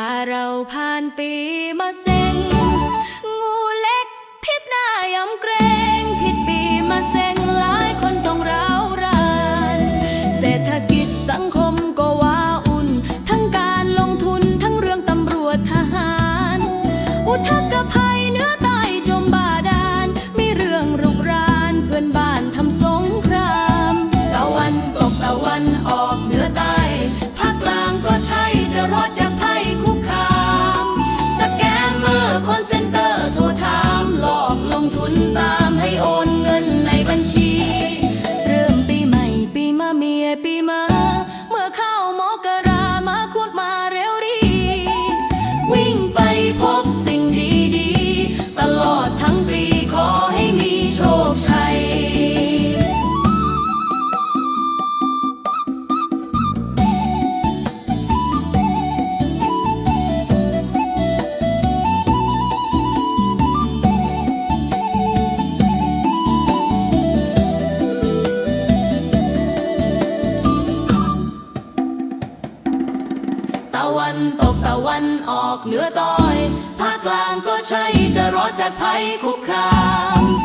าเราผ่านปีมาเส็ง งูเล็กพิษหน้ายำเกรงผิดปีมาเส็งหลายคนต้องร้าวราน เศรษฐกิจสังคมก็ว้าอุ่น ทั้งการลงทุนทั้งเรื่องตำรวจทหาร อุทกภัย คอน วันตกตะวันออกเหนือต้อย ภาคกลางก็ใช่จะรอดจากภัยคุกคาม